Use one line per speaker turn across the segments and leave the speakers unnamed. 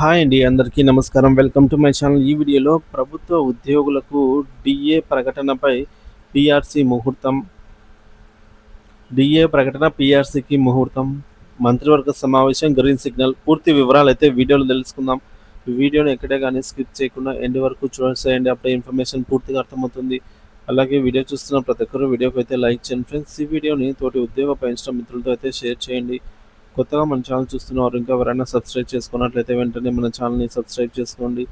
Hi అండి అందరికీ నమస్కారం. Welcome to my channel. ఈ వీడియోలో ప్రభుత్వ ఉద్యోగులకు డిఏ ప్రకటనపై పిఆర్సీ ముహూర్తం. డిఏ ప్రకటన పిఆర్సీకి ముహూర్తం. మంత్రివర్గ సమావేశం గ్రీన్ సిగ్నల్. పూర్తి వివరాలు అయితే వీడియోలో తెలుసుకుందాం. వీడియోని ఎక్కడే కానీ స్కిప్ చేయకుండా ఎండ్ వరకు చూసేయండి అప్పుడే ఇన్ఫర్మేషన్ పూర్తిగా అర్థమవుతుంది. అలాగే వీడియో చూస్తున్న ప్రతి ఒక్కరు వీడియోకి అయితే లైక్ చేయండి. ఫ్రెండ్స్ ఈ వీడియోని తోటి ఉద్యోగ పెంచడం మిత్రులతో అయితే షేర్ చేయండి. కొత్తగా మన ఛానల్ చూస్తున్నవారు ఇంకా ఎవరైనా సబ్స్క్రైబ్ చేసుకున్నట్లయితే వెంటనే మన ఛానల్ని సబ్స్క్రైబ్ చేసుకోండి.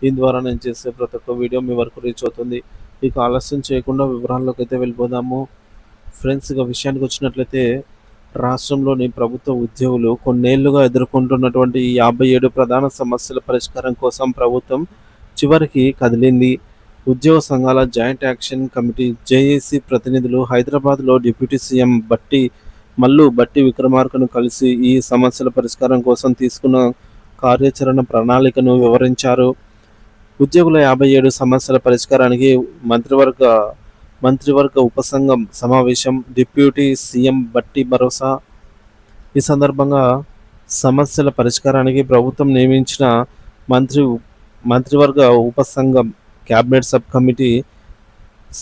దీని ద్వారా నేను చేసే ప్రతి ఒక్క వీడియో మీ వరకు రీచ్ అవుతుంది. ఇక ఆలస్యం చేయకుండా వివరాల్లోకి అయితే వెళ్ళిపోదాము. ఫ్రెండ్స్ ఇక విషయానికి వచ్చినట్లయితే రాష్ట్రంలోని ప్రభుత్వ ఉద్యోగులు కొన్నేళ్ళుగా ఎదుర్కొంటున్నటువంటి యాభై ఏడు ప్రధాన సమస్యల పరిష్కారం కోసం ప్రభుత్వం చివరికి కదిలింది. ఉద్యోగ సంఘాల జాయింట్ యాక్షన్ కమిటీ జేఏసీ ప్రతినిధులు హైదరాబాద్లో డిప్యూటీ సీఎం బట్టి మల్లు బట్టి విక్రమార్కను కలిసి ఈ సమస్యల పరిష్కారం కోసం తీసుకున్న కార్యాచరణ ప్రణాళికను వివరించారు. ఉద్యోగుల యాభై ఏడు సమస్యల పరిష్కారానికి మంత్రివర్గ మంత్రివర్గ ఉపసంఘం సమావేశం డిప్యూటీ సీఎం బట్టి భరోసా. ఈ సందర్భంగా సమస్యల పరిష్కారానికి ప్రభుత్వం నియమించిన మంత్రి మంత్రివర్గ ఉపసంఘం క్యాబినెట్ సబ్ కమిటీ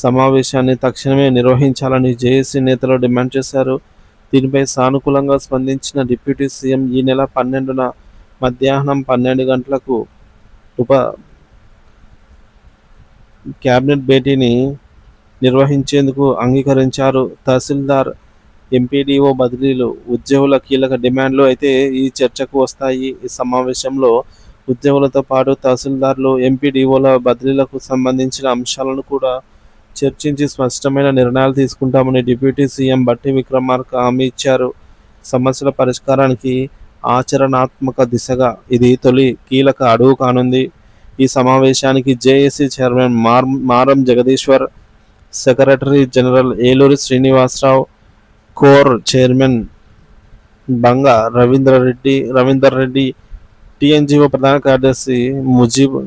సమావేశాన్ని తక్షణమే నిర్వహించాలని జేఏసీ నేతలు డిమాండ్ చేశారు. దీనిపై సానుకూలంగా స్పందించిన డిప్యూటీ సీఎం ఈ నెల పన్నెండున మధ్యాహ్నం పన్నెండు గంటలకు ఉప క్యాబినెట్ భేటీని నిర్వహించేందుకు అంగీకరించారు. తహసీల్దార్ ఎంపీడీఓ బదిలీలు ఉద్యోగుల కీలక డిమాండ్లు అయితే ఈ చర్చకు వస్తాయి. ఈ సమావేశంలో ఉద్యోగులతో పాటు తహసీల్దార్లు ఎంపీడీఓల బదిలీలకు సంబంధించిన అంశాలను కూడా చర్చించి స్పష్టమైన నిర్ణయాలు తీసుకుంటామని డిప్యూటీ సీఎం బట్టి విక్రమార్క హామీ ఇచ్చారు. సమస్యల పరిష్కారానికి ఆచరణాత్మక దిశగా ఇది తొలి కీలక అడుగు కానుంది. ఈ సమావేశానికి జేఏసీ చైర్మన్ మార్ Maram Jagadishwar secretary general Eluri Srinivasa Rao core chairman Banga Ravindra Reddy Ravinder Reddy TNGO ప్రధాన కార్యదర్శి ముజీబ్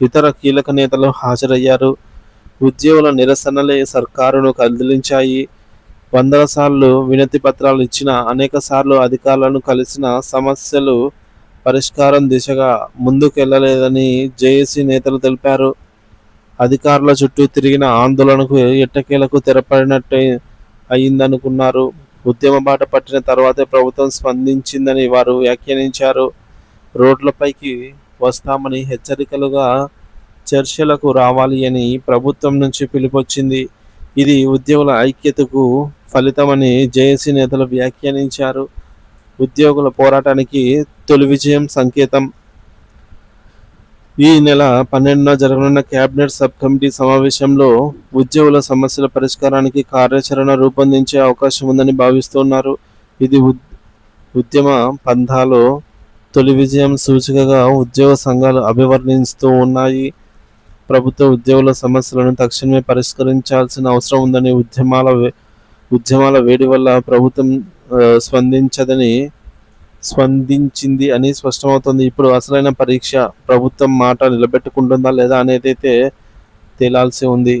ఇతర కీలక నేతలు హాజరయ్యారు. ఉద్యోగుల నిరసనలే సర్కారును కదిలించాయి. వందల సార్లు వినతి పత్రాలు ఇచ్చిన అనేక సార్లు అధికారులను కలిసిన సమస్యలు పరిష్కారం దిశగా ముందుకెళ్ళలేదని జేఏసీ నేతలు తెలిపారు. అధికారుల చుట్టూ తిరిగిన ఆందోళనకు ఎట్టకేలకు తెరపడినట్టు అయిందనుకున్నారు. ఉద్యమ బాట పట్టిన తర్వాతే ప్రభుత్వం స్పందించిందని వారు వ్యాఖ్యానించారు. రోడ్లపైకి వస్తామని హెచ్చరికలుగా చర్చలకు రావాలి అని ప్రభుత్వం నుంచి పిలుపొచ్చింది. ఇది ఉద్యోగుల ఐక్యతకు ఫలితమని జేఏసీ నేతలు వ్యాఖ్యానించారు. ఉద్యోగుల పోరాటానికి తొలి విజయం సంకేతం. ఈ నెల పన్నెండున జరగనున్న కేబినెట్ సబ్ కమిటీ సమావేశంలో ఉద్యోగుల సమస్యల పరిష్కారానికి కార్యాచరణ రూపొందించే అవకాశం ఉందని భావిస్తున్నారు. ఇది ఉద్యమ పంథాలో తొలి విజయం సూచికగా ఉద్యోగ సంఘాలు అభివర్ణిస్తూ ఉన్నాయి. ప్రభుత్వ ఉద్యోగుల సమస్యలను తక్షణమే పరిష్కరించాల్సిన అవసరం ఉందని ఉద్యమాల ఉద్యమాల వేడి వల్ల ప్రభుత్వం స్పందించదని స్పందించింది అని స్పష్టమవుతుంది. ఇప్పుడు అసలైన పరీక్ష ప్రభుత్వం మాట నిలబెట్టుకుంటుందా లేదా అనేది అయితే తేలాల్సి ఉంది.